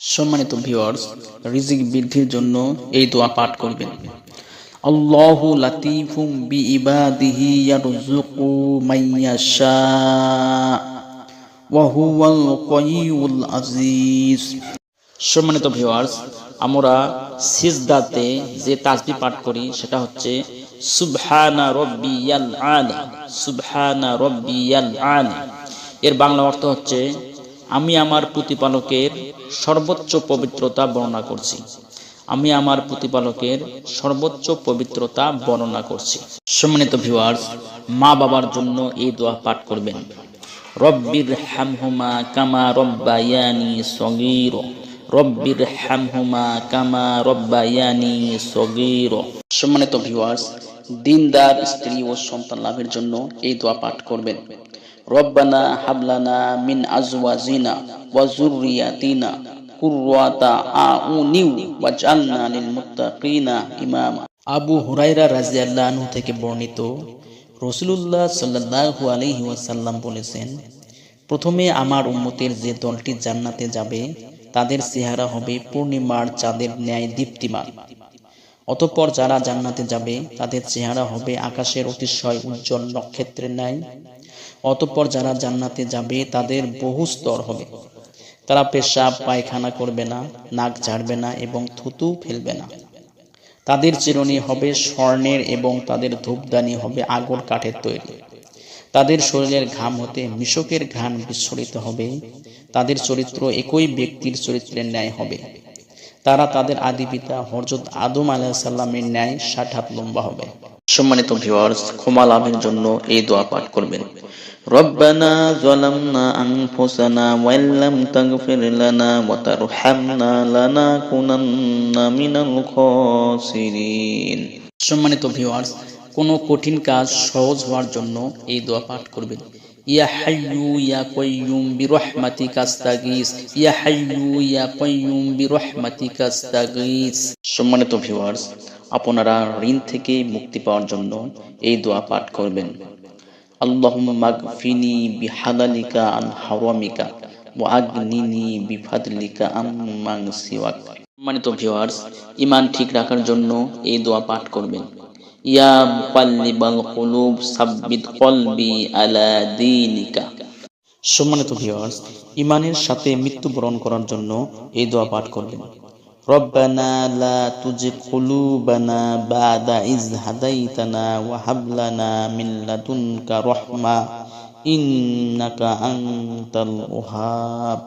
সম্মানিত ভিউয়ার্স রিজিক বৃদ্ধির জন্য এই দোয়া পাঠ করবেন। আল্লাহু লাতিফুম বি ইবাদিহি ইয়ারযুকু মাইয়াশা ওয়া হুয়াল কাইয়ুল আজিজ সম্মানিত ভিউয়ার্স আমরা সিজদাতে যে তাসবি পাঠ করি, সেটা হচ্ছে, সুবহানা রব্বিয়াল আলা, সুবহানা রব্বিয়াল আলা। এর বাংলা অর্থ হচ্ছে আমি আমার প্রতিপালকের সর্বোচ্চ পবিত্রতা বর্ণনা করছি। আমি আমার প্রতিপালকের সর্বোচ্চ পবিত্রতা বর্ণনা করছি। সম্মানিত ভিউয়ার্স মা বাবার জন্য এই দোয়া পাঠ করবেন। রব্বির হামহুমা কামা রব্বায়ানি সগীর। রব্বির হামহুমা কামা রব্বায়ানি সগীর। সম্মানিত ভিউয়ার্স দিনদার স্ত্রী ও সন্তান লাভের জন্য এই দোয়া পাঠ করবেন। রব্বানা হাবলানা মিন আজওয়াজিনা ওয়া যুররিয়াতিনা কুররাতা আউনিউ ওয়াজআলনা লিল মুত্তাকিনা ইমামা। আবু হুরায়রা রাদিয়াল্লাহু আনহু থেকে বর্ণিত রাসূলুল্লাহ সাল্লাল্লাহু আলাইহি ওয়াসাল্লাম বলেছেন, প্রথমে আমার উম্মতের যে দলটি জান্নাতে যাবে, তাদের চেহারা হবে পূর্ণিমার চাঁদের ন্যায় দীপ্তিমান। অতঃপর যারা জান্নাতে যাবে, তাদের চেহারা হবে আকাশের অতিশয় উজ্জ্বল নক্ষত্রের ন্যায় অতঃপর যারা জান্নাতে যাবে, তাদের বহু স্তর হবে। তারা পেশাব, পায়খানা করবে না, নাক ঝাড়বে না এবং থুতু ফেলবে না। তাদের চিরুনি হবে স্বর্ণের এবং তাদের ধূপদানি হবে আগর কাঠের তৈরি। তাদের শরীরের ঘাম হতে মিশকের ঘ্রাণ বিস্ফোরিত হবে। তাদের চরিত্র একই ব্যক্তির চরিত্রের ন্যায় হবে। তারা তাদের আদি পিতা হরজত আদম আলাহিসাল্লামের ন্যায় ষাট হাত লম্বা হবে। সম্মানিত ভিওয়ার্স ক্ষমা লাভের জন্য এই দোয়া পাঠ করবেন। রব্বানা যালামনা আনফুসানা ওয়া লাম তাগফির লানা ওয়া তারহামনা লানাকুনান্না মিনাল সম্মানিত ভিউয়ার্স কোনো কঠিন কাজ সহজ হওয়ার জন্য এই দোয়া পাঠ করবেন। ইয়া হাইয়ু ইয়া ইয়া হাইয়ু ইয়া সম্মানিত ভিউয়ার্স আপনারা ঋণ থেকে মুক্তি পাওয়ার জন্য এই দোয়া পাঠ করবেন। আগনিনি বিফাদলিকা আম্মান সম্মানিত ভিউয়ার্স ঈমান ঠিক রাখার জন্য এই দোয়া পাঠ করবেন। ইয়া মুকাল্লিবাল কুলুব, সাব্বিত কলবি আলা দীনিকা। সম্মানিত ভিউয়ার্স ইমানের সাথে মৃত্যুবরণ করার জন্য এই দোয়া পাঠ করবেন। রব্বানা লা তুজি কুলুবানা বাদা ইজ হাদাইতানা ওয়া হাব লানা মিন লাদুনকা রাহমা, ইন্নাকা আনতাল ওয়াহাব